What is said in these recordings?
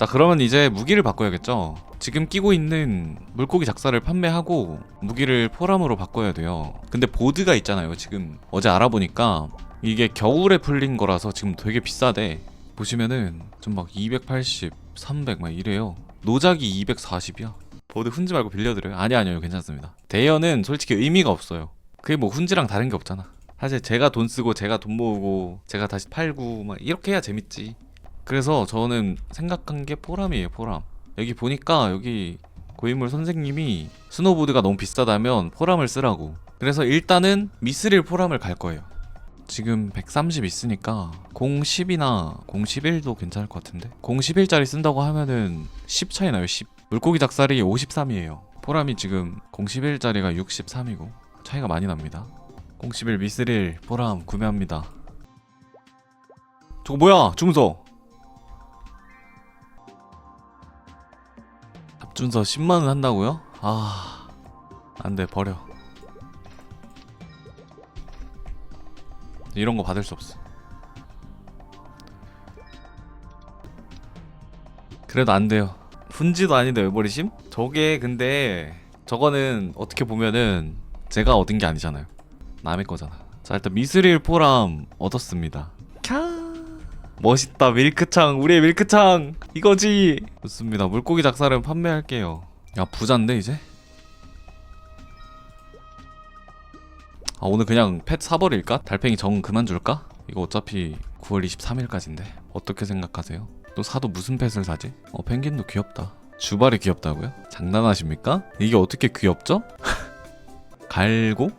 자 그러면 이제 무기를 바꿔야겠죠? 지금 끼고 있는 물고기 작사를 판매하고 무기를 포람으로 바꿔야 돼요. 근데 보드가 있잖아요 지금. 어제 알아보니까 이게 겨울에 풀린 거라서 지금 되게 비싸대. 보시면은 좀 막 280, 300 막 이래요. 노작이 240이야. 보드 훈지 말고 빌려드려요. 아니 아니요 괜찮습니다. 대여는 솔직히 의미가 없어요. 그게 뭐 훈지랑 다른 게 없잖아. 사실 제가 돈 쓰고 제가 돈 모으고 제가 다시 팔고 막 이렇게 해야 재밌지 그래서 저는 생각한 게 포람이에요 포람. 여기 보니까 여기 고인물 선생님이 스노보드가 너무 비싸다면 포람을 쓰라고. 그래서 일단은 미스릴 포람을 갈 거예요. 지금 130 있으니까 010이나 011도 괜찮을 것 같은데? 011짜리 쓴다고 하면은 10 차이 나요 10 물고기 작살이 53이에요. 포람이 지금 011짜리가 63이고 차이가 많이 납니다. 011 미스릴 포람 구매합니다. 저거 뭐야 주문서 준서 10만원 한다고요? 아 안돼 버려. 이런 거 받을 수 없어. 그래도 안 돼요. 훈지도 아닌데 왜 버리심? 저게 근데 저거는 어떻게 보면은 제가 얻은 게 아니잖아요. 남의 거잖아. 자 일단 미스릴 포람 얻었습니다. 캬 멋있다 밀크창 우리의 밀크창 이거지 좋습니다 물고기 작살은 판매할게요 야 부잔데 이제 아 오늘 그냥 펫 사버릴까? 달팽이 정 그만 줄까? 이거 어차피 9월 23일까지인데 어떻게 생각하세요? 또 사도 무슨 펫을 사지? 어 펭귄도 귀엽다 주발이 귀엽다고요? 장난하십니까? 이게 어떻게 귀엽죠? 갈고?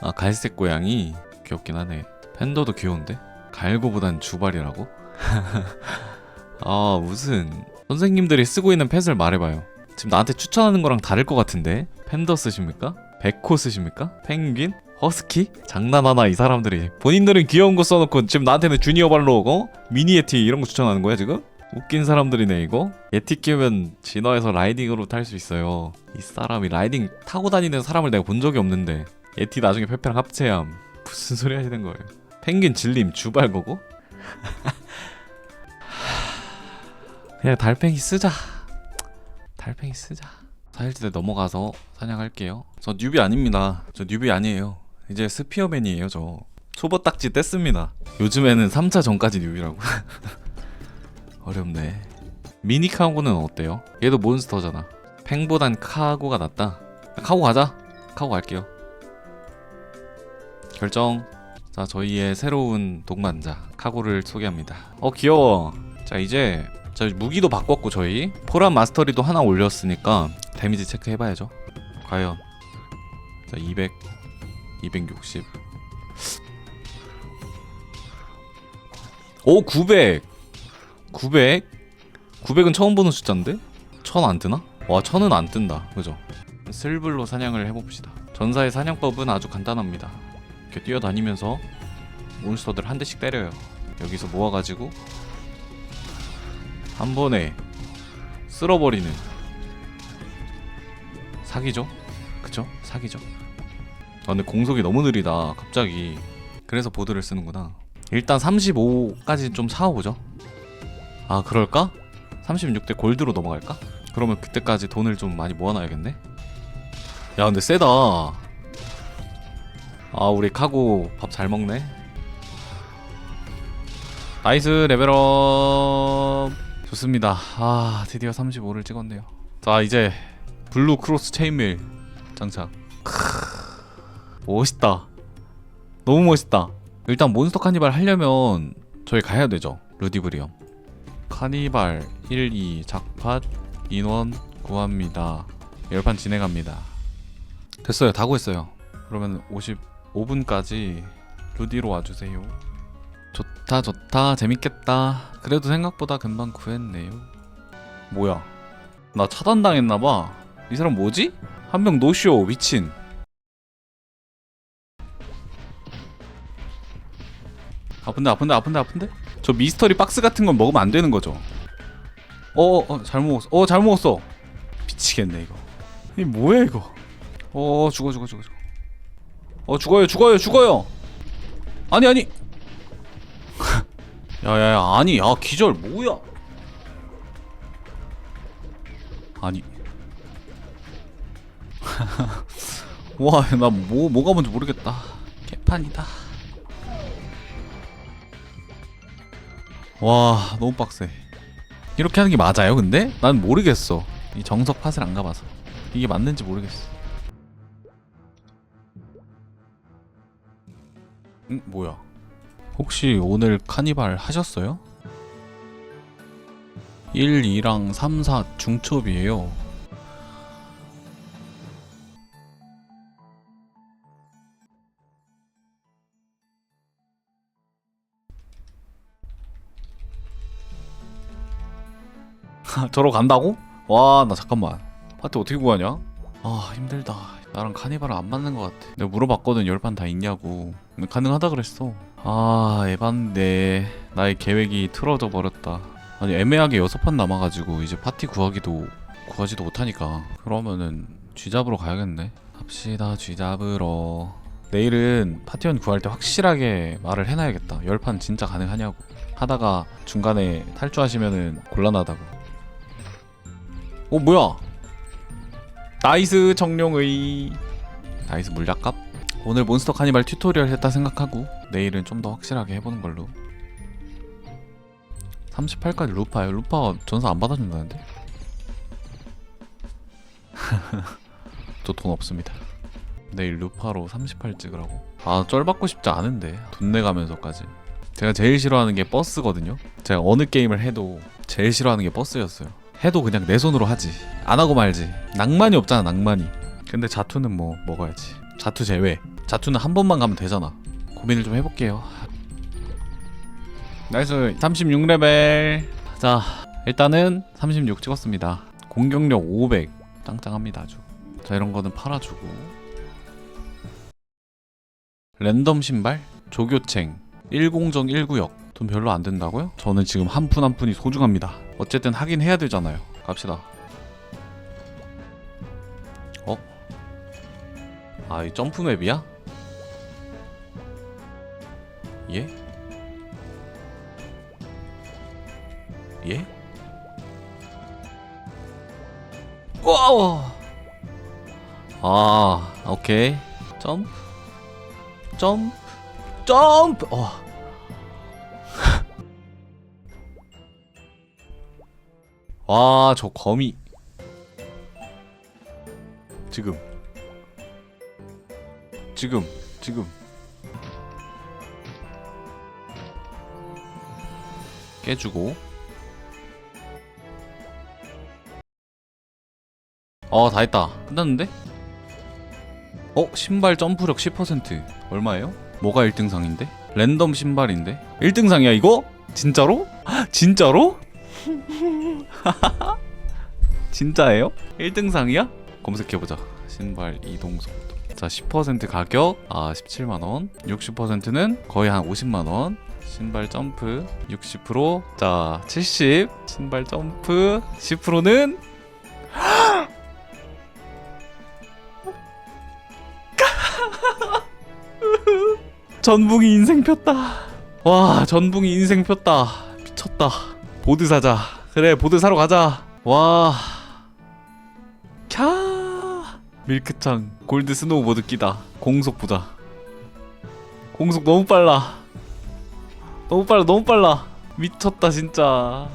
아 갈색 고양이 귀엽긴 하네 팬더도 귀여운데? 갈고보단 주발이라고? 아 무슨 선생님들이 쓰고 있는 펫을 말해봐요 지금 나한테 추천하는 거랑 다를 것 같은데 팬더 쓰십니까? 백호 쓰십니까? 펭귄? 허스키? 장난하나 이 사람들이 본인들은 귀여운 거 써놓고 지금 나한테는 주니어 발로 어? 미니 예티 이런 거 추천하는 거야 지금? 웃긴 사람들이네 이거 예티 끼우면 진화해서 라이딩으로 탈 수 있어요 이 사람이 라이딩 타고 다니는 사람을 내가 본 적이 없는데 예티 나중에 페페랑 합체함 무슨 소리 하시는 거예요 펭귄 질림 주발 거고? 그냥 달팽이 쓰자. 달팽이 쓰자. 사일지대 넘어가서 사냥할게요. 저 뉴비 아닙니다. 저 뉴비 아니에요. 이제 스피어맨이에요 저. 초보 딱지 뗐습니다. 요즘에는 3차 전까지 뉴비라고. 어렵네. 미니 카고는 어때요? 얘도 몬스터잖아. 팽보단 카고가 낫다. 카고 가자. 카고 갈게요. 결정. 자 저희의 새로운 동반자 카고를 소개합니다. 어 귀여워. 자 이제 자 무기도 바꿨고 저희 포란 마스터리도 하나 올렸으니까 데미지 체크 해봐야죠 과연 자 200, 260. 오 900. 900. 900은 처음 보는 숫자인데? 1000 안 뜨나? 와 1000은 안 뜬다. 그죠? 슬블로 사냥을 해봅시다. 전사의 사냥법은 아주 간단합니다. 이렇게 뛰어다니면서 몬스터들 한 대씩 때려요. 여기서 모아가지고 한 번에 쓸어버리는 사기죠? 그쵸? 사기죠. 아 근데 공속이 너무 느리다 갑자기 그래서 보드를 쓰는구나 일단 35까지 좀 사와보죠 아 그럴까? 36대 골드로 넘어갈까? 그러면 그때까지 돈을 좀 많이 모아놔야겠네 야 근데 세다 아 우리 카고 밥 잘 먹네 나이스 레벨업 좋습니다 아 드디어 35를 찍었네요 자 이제 블루 크로스 체인밀 장착 멋있다. 너무 멋있다. 일단 몬스터 카니발 하려면 저희 가야 되죠. 루디브리엄. 카니발 1, 2 작팟 인원 구합니다. 열판 진행합니다. 됐어요. 다 구했어요. 그러면 55분까지 루디로 와주세요. 좋다 좋다 재밌겠다. 그래도 생각보다 금방 구했네요. 뭐야? 나 차단당했나봐. 이 사람 뭐지? 한 명 노쇼 미친. 아픈데 아픈데 아픈데 아픈데? 저 미스터리 박스 같은 건 먹으면 안 되는 거죠? 어, 어, 잘 먹었어. 어, 잘 먹었어. 미치겠네 이거. 이 뭐야 이거? 어, 죽어 죽어 죽어 죽어. 어, 죽어요 죽어요 죽어요. 아니 아니. 야야야 아니 야 기절 뭐야? 아니. 와 나 뭐 뭐가 뭔지 모르겠다. 개판이다. 와 너무 빡세. 이렇게 하는 게 맞아요 근데? 난 모르겠어. 이 정석 팟을 안 가봐서. 이게 맞는지 모르겠어. 응? 뭐야 혹시 오늘 카니발 하셨어요? 1, 2랑 3, 4 중첩이에요. 저러 간다고? 와 나 잠깐만. 파트 어떻게 구하냐? 아 힘들다. 나랑 카니발은 안 맞는 것 같아. 내가 물어봤거든. 열판 다 있냐고. 가능하다 그랬어 아 에반데. 나의 계획이 틀어져 버렸다. 아니 애매하게 여섯 판 남아가지고 이제 파티 구하기도 구하지도 못하니까. 그러면은 쥐 잡으러 가야겠네. 갑시다 쥐 잡으러. 내일은 파티원 구할 때 확실하게 말을 해놔야겠다. 열판 진짜 가능하냐고. 하다가 중간에 탈주하시면은 곤란하다고. 어 뭐야? 나이스 정룡의. 나이스 물약값 오늘 몬스터 카니발 튜토리얼 했다 생각하고 내일은 좀 더 확실하게 해보는 걸로. 38까지 루파요? 루파 전사 안 받아준다는데? 저 돈 없습니다. 내일 루파로 38 찍으라고. 아 쩔 받고 싶지 않은데. 돈 내가면서까지. 제가 제일 싫어하는 게 버스거든요? 제가 어느 게임을 해도 제일 싫어하는 게 버스였어요. 해도 그냥 내 손으로 하지. 안 하고 말지. 낭만이 없잖아 낭만이. 근데 자투는 뭐 먹어야지 자투 제외. 자투는 한 번만 가면 되잖아. 고민을 좀 해볼게요. 나이스. 36레벨. 자 일단은 36 찍었습니다. 공격력 500 짱짱합니다 아주. 자 이런 거는 팔아주고. 랜덤 신발? 조교챙. 1공정 1구역. 돈 별로 안 된다고요? 저는 지금 한 푼 한 푼이 소중합니다. 어쨌든 하긴 해야 되잖아요. 갑시다 아 이 점프 맵이야? 예? 예? 와우 아 오케이 점프 점프 점프 어. 와, 저 거미. 지금. 지금. 지금. 깨주고. 어, 다 했다. 끝났는데? 어, 신발 점프력 10% 얼마예요? 뭐가 1등상인데? 랜덤 신발인데? 1등상이야, 이거? 진짜로? 진짜로? 진짜예요? 1등상이야? 검색해보자 신발 이동 속도 자 10% 가격 아 17만원. 60%는 거의 한 50만원. 신발 점프 60%자 70 신발 점프 10%는 전붕이 인생 폈다. 와 전붕이 인생 폈다. 미쳤다. 보드 사자. 그래 보드 사러 가자. 와 밀크창 골드 스노우보드 끼다. 공속 보자. 공속 너무 빨라. 너무 빨라 너무 빨라. 미쳤다 진짜